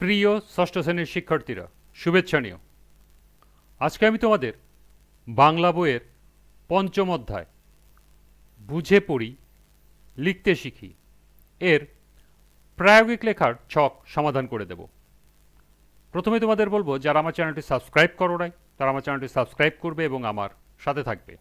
প্রিয় ষষ্ঠ শ্রেণির শিক্ষার্থীরা, শুভেচ্ছা নিও। আজকে আমি তোমাদের বাংলা বইয়ের পঞ্চম অধ্যায়, বুঝে পড়ি, লিখতে শিখি, এর প্রায়োগিক লেখার ছক সমাধান করে দেব। প্রথমে তোমাদের বলব, যারা আমার চ্যানেলটি সাবস্ক্রাইব করো নাই, তারা আমার চ্যানেলটি সাবস্ক্রাইব করবে এবং আমার সাথে থাকবে।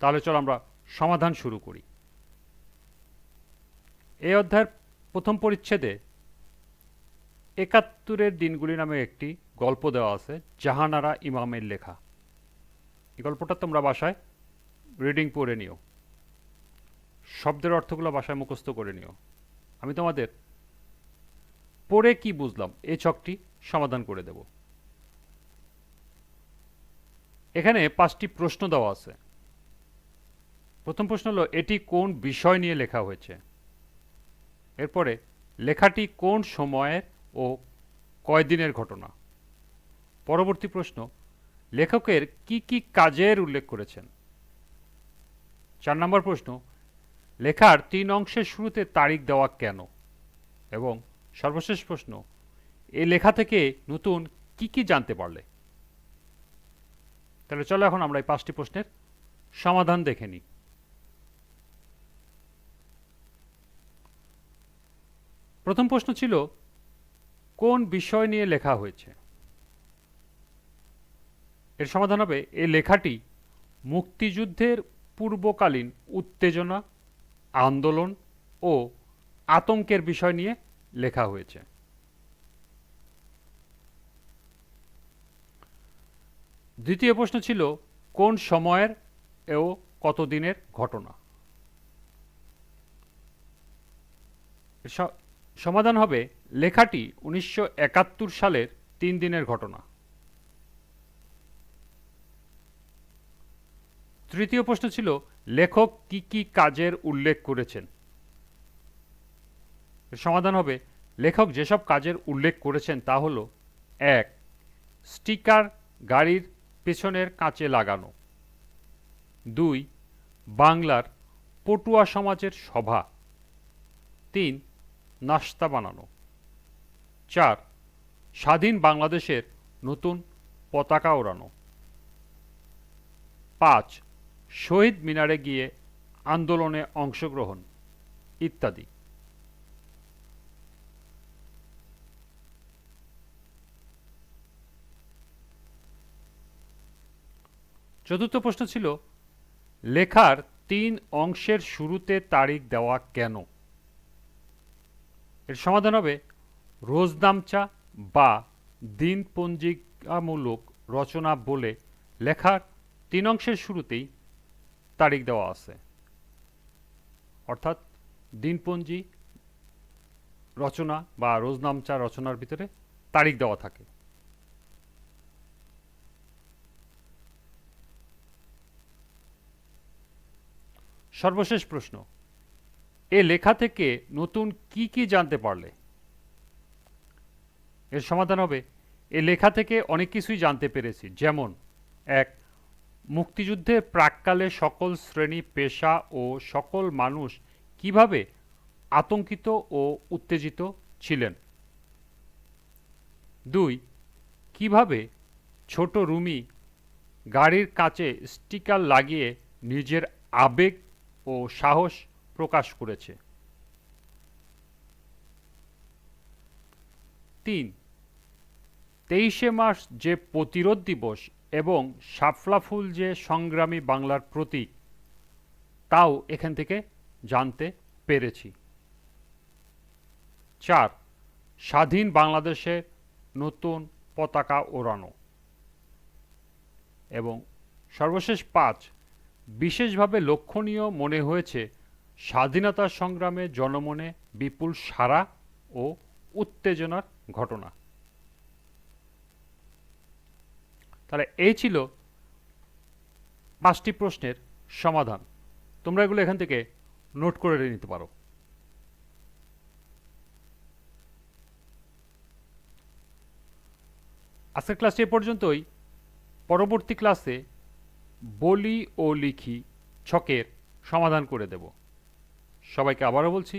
তাহলে চলো আমরা সমাধান শুরু করি। এই অধ্যায়ের প্রথম পরিচ্ছেদে একাত্তরের দিনগুলি নামে একটি গল্প দেওয়া আছে, জাহানারা ইমামের লেখা। এই গল্পটা তোমরা বাসায় রিডিং পড়ে নিও। শব্দের অর্থগুলো বাসায় মুখস্থ করে নিও। আমি তোমাদের পড়ে কি বুঝলাম এই ছকটি সমাধান করে দেব। এখানে পাঁচটি প্রশ্ন দেওয়া আছে। প্রথম প্রশ্ন হলো, এটি কোন বিষয় নিয়ে লেখা হয়েছে? এরপরে, লেখাটি কোন সময়ের ও কয়দিনের ঘটনা? পরবর্তী প্রশ্ন, লেখকের কি কি কাজের উল্লেখ করেছেন? চার নম্বর প্রশ্ন, লেখার তিন অংশের শুরুতে তারিখ দেওয়া কেন? এবং সর্বশেষ প্রশ্ন, এ লেখা থেকে নতুন কি কি জানতে পারলে? তাহলে চলো এখন আমরা এই পাঁচটি প্রশ্নের সমাধান দেখে নিই। প্রথম প্রশ্ন ছিল কোন বিষয় নিয়ে লেখা হয়েছে? এর সমাধান হবে, এই লেখাটি মুক্তিযুদ্ধের পূর্বকালীন উত্তেজনা, আন্দোলন ও আতঙ্কের বিষয় নিয়ে লেখা হয়েছে। দ্বিতীয় প্রশ্ন ছিল, কোন সময়ের ও কতদিনের ঘটনা? সমাধান হবে লেখাটি উনিশশো একাত্তর সালের তিন দিনের ঘটনা। তৃতীয় প্রশ্ন ছিল, লেখক কি কি কাজের উল্লেখ করেছেন? সমাধান হবে, লেখক যেসব কাজের উল্লেখ করেছেন তা হল, এক, স্টিকার গাড়ির পেছনের কাঁচে লাগানো। দুই, বাংলার পটুয়া সমাজের সভা। তিন, নাস্তা বানানো। চার, স্বাধীন বাংলাদেশের নতুন পতাকা ওড়ানো। পাঁচ, শহীদ মিনারে গিয়ে আন্দোলনে অংশগ্রহণ, ইত্যাদি। চতুর্থ প্রশ্ন ছিল, লেখার তিন অংশের শুরুতে তারিখ দেওয়া কেন? এর সমাধান হবে রোজনামচা বা দিনপঞ্জিকামূলক রচনা বলে লেখার তিন অংশের শুরুতেই তারিখ দেওয়া আছে। অর্থাৎ দিনপঞ্জি রচনা বা রোজনামচা রচনার ভিতরে তারিখ দেওয়া থাকে। সর্বশেষ প্রশ্ন, এ লেখা থেকে নতুন কি কি জানতে পারলে? এর সমাধান হবে। এ লেখা থেকে অনেক কিছুই জানতে পেরেছি। যেমন, এক, মুক্তিযুদ্ধে প্রাককালে সকল শ্রেণি, পেশা ও সকল মানুষ কীভাবে আতঙ্কিত ও উত্তেজিত ছিলেন? দুই, কীভাবে ছোট রুমি গাড়ির কাছে স্টিকার লাগিয়ে নিজের আবেগ ও সাহস প্রকাশ করেছে? তিন। তেইশে মার্চ যে প্রতিরোধ দিবস এবং শাপলা ফুল যে সংগ্রামী বাংলার প্রতীক, তাও এখান থেকে জানতে পেরেছি। চার, স্বাধীন বাংলাদেশের নতুন পতাকা ওড়ানো এবং সর্বশেষ পাঁচ, বিশেষভাবে লক্ষণীয় মনে হয়েছে স্বাধীনতা সংগ্রামে জনমনে বিপুল সারা ও উত্তেজনার ঘটনা। তাহলে এই ছিল পাঁচটি প্রশ্নের সমাধান। তোমরা এগুলো এখান থেকে নোট করে নিতে পারো। আজকের ক্লাসটি এ পর্যন্তই। পরবর্তী ক্লাসে বলি ও লিখি ছকের সমাধান করে দেব। সবাইকে আবারও বলছি